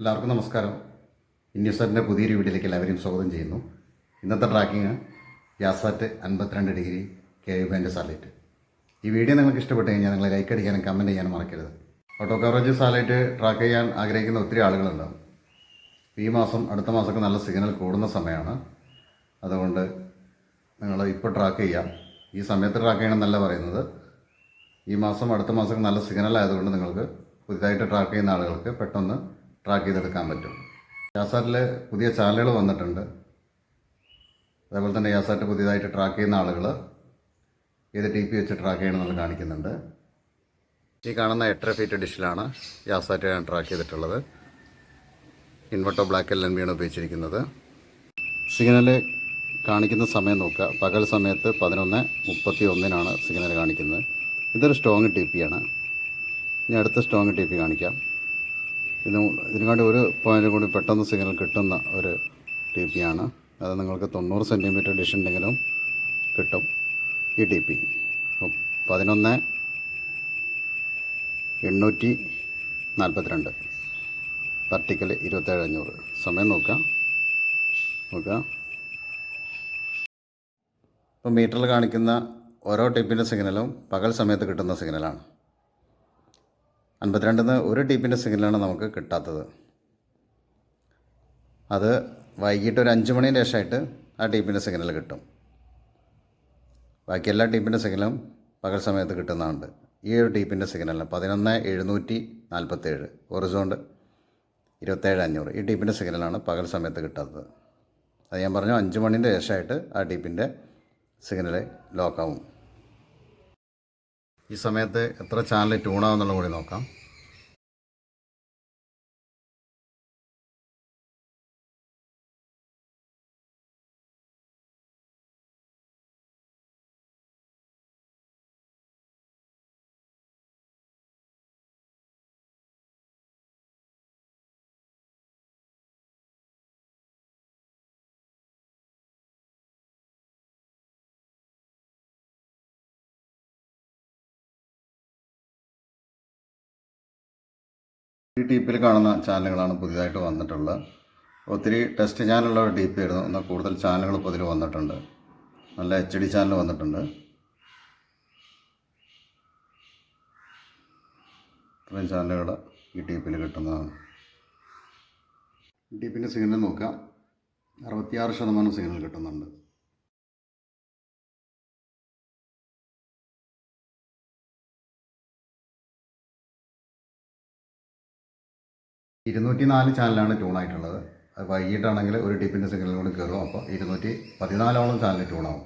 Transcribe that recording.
എല്ലാവർക്കും നമസ്കാരം. ഇന്ത്യസറിന്റെ പുതിയൊരു വീഡിയോയിലേക്ക് എല്ലാവരെയും സ്വാഗതം ചെയ്യുന്നു. ഇന്നത്തെ ട്രാക്കിങ് യാസാറ്റ് അൻപത്തിരണ്ട് degree K U band satellite ഈ വീഡിയോ നിങ്ങൾക്ക് ഇഷ്ടപ്പെട്ട് കഴിഞ്ഞാൽ നിങ്ങൾ ലൈക്ക് അടിക്കാനും കമന്റ് ചെയ്യാനും മറക്കരുത്. ഓട്ടോ കവറേജ് സാലൈറ്റ് ട്രാക്ക് ചെയ്യാൻ ആഗ്രഹിക്കുന്ന ഒത്തിരി ആളുകളുണ്ടാവും. ഈ മാസം അടുത്ത മാസമൊക്കെ നല്ല സിഗ്നൽ കൂടുന്ന സമയമാണ്. അതുകൊണ്ട് നിങ്ങൾ ഇപ്പോൾ ട്രാക്ക് ചെയ്യാം. ഈ സമയത്ത് ട്രാക്ക് ചെയ്യണമെന്നല്ല പറയുന്നത്. ഈ മാസം അടുത്ത മാസം നല്ല സിഗ്നൽ ആയതുകൊണ്ട് നിങ്ങൾക്ക് പുതിയതായിട്ട് ട്രാക്ക് ചെയ്യുന്ന ആളുകൾക്ക് പെട്ടെന്ന് ട്രാക്ക് ചെയ്തെടുക്കാൻ പറ്റും. യാസാറ്റിൽ പുതിയ ചാനലുകൾ വന്നിട്ടുണ്ട്. അതേപോലെ തന്നെ യാസാറ്റ് പുതിയതായിട്ട് ട്രാക്ക് ചെയ്യുന്ന ആളുകൾ ഏത് ടി പി വെച്ച് ട്രാക്ക് ചെയ്യണമെന്നുള്ള കാണിക്കുന്നുണ്ട്. ഈ കാണുന്ന എട്ടര ഫീറ്റ് ഡിഷിലാണ് യാസാറ്റ് ഞാൻ ട്രാക്ക് ചെയ്തിട്ടുള്ളത്. ഇൻവെർട്ടോ ബ്ലാക്ക് ബി ആണ് ഉപയോഗിച്ചിരിക്കുന്നത്. സിഗ്നൽ കാണിക്കുന്ന സമയം നോക്കുക. പകൽ സമയത്ത് പതിനൊന്ന് മുപ്പത്തി ഒന്നിനാണ് സിഗ്നൽ കാണിക്കുന്നത്. ഇതൊരു സ്ട്രോങ് ടി ആണ്. ഇനി അടുത്ത സ്ട്രോങ് ടി പി കാണിക്കാം. ഇത് ഇതിനുവേണ്ടി ഒരു പോയിന്റ് കൂടി പെട്ടെന്ന് സിഗ്നൽ കിട്ടുന്ന ഒരു ടി പി ആണ്. അത് നിങ്ങൾക്ക് തൊണ്ണൂറ് സെന്റിമീറ്റർ ഡിഷ് ഉണ്ടെങ്കിലും കിട്ടും ഈ ടി പി പതിനൊന്ന് എണ്ണൂറ്റി നാൽപ്പത്തിരണ്ട് പർട്ടിക്കൽ ഇരുപത്തേഴ് അഞ്ഞൂറ്. സമയം നോക്കാം നോക്കാം ഇപ്പോൾ മീറ്ററിൽ കാണിക്കുന്ന ഓരോ ടിപ്പിന്റെ സിഗ്നലും പകൽ സമയത്ത് കിട്ടുന്ന സിഗ്നലാണ് അൻപത്തിരണ്ടിൽ നിന്ന് ഒരു ടിപ്പിന്റെ സിഗ്നലാണ് നമുക്ക് കിട്ടാത്തത്. അത് വൈകിട്ട് ഒരു അഞ്ച് മണിന് ശേഷമായിട്ട് ആ ടിപ്പിന്റെ സിഗ്നൽ കിട്ടും. ബാക്കി എല്ലാ ടീപ്പിന്റെ സിഗ്നലും പകൽ സമയത്ത് കിട്ടുന്നതുണ്ട് ഈ ഒരു ടീപ്പിന്റെ സിഗ്നലിന് പതിനൊന്ന് എഴുന്നൂറ്റി നാൽപ്പത്തേഴ് ഒറിസോണ്ട് ഇരുപത്തേഴ് അഞ്ഞൂറ് ഈ ടീപ്പിന്റെ സിഗ്നലാണ് പകൽ സമയത്ത് കിട്ടാത്തത്. അത് ഞാൻ പറഞ്ഞു അഞ്ച് മണിന്റെ ശേഷമായിട്ട് ആ ടീപ്പിന്റെ സിഗ്നൽ ലോക്കാവും. ഈ സമയത്ത് എത്ര ചാനൽ ട്യൂണാവുന്നുള്ള കൂടി നോക്കാം. ഈ ടീപ്പിൽ കാണുന്ന ചാനലുകളാണ് പുതിയതായിട്ട് വന്നിട്ടുള്ളത്. ഒത്തിരി ടെസ്റ്റ് ചാനലുള്ള ഒരു ടീപ്പ് ആയിരുന്നു എന്നാൽ കൂടുതൽ ചാനലുകൾ ഇപ്പോൾ ഇതിൽ വന്നിട്ടുണ്ട്. നല്ല എച്ച് ഡി ചാനൽ വന്നിട്ടുണ്ട്. ഇത്രയും ചാനലുകൾ ഈ ടീപ്പിൽ കിട്ടുന്നതാണ്. ഈ ടീപ്പിന്റെ സിഗ്നൽ നോക്കാം. അറുപത്തിയാറ് ശതമാനം സിഗ്നൽ കിട്ടുന്നുണ്ട്. ഇരുന്നൂറ്റി നാല് ചാനലാണ് ട്യൂൺ ആയിട്ടുള്ളത് വൈകിട്ടാണെങ്കിൽ ഒരു ടിപ്പിന്റെ സിഗ്നൽ കൂടി കയറും അപ്പോൾ ഇരുന്നൂറ്റി പതിനാലോളം ചാനൽ ട്യൂണാവും.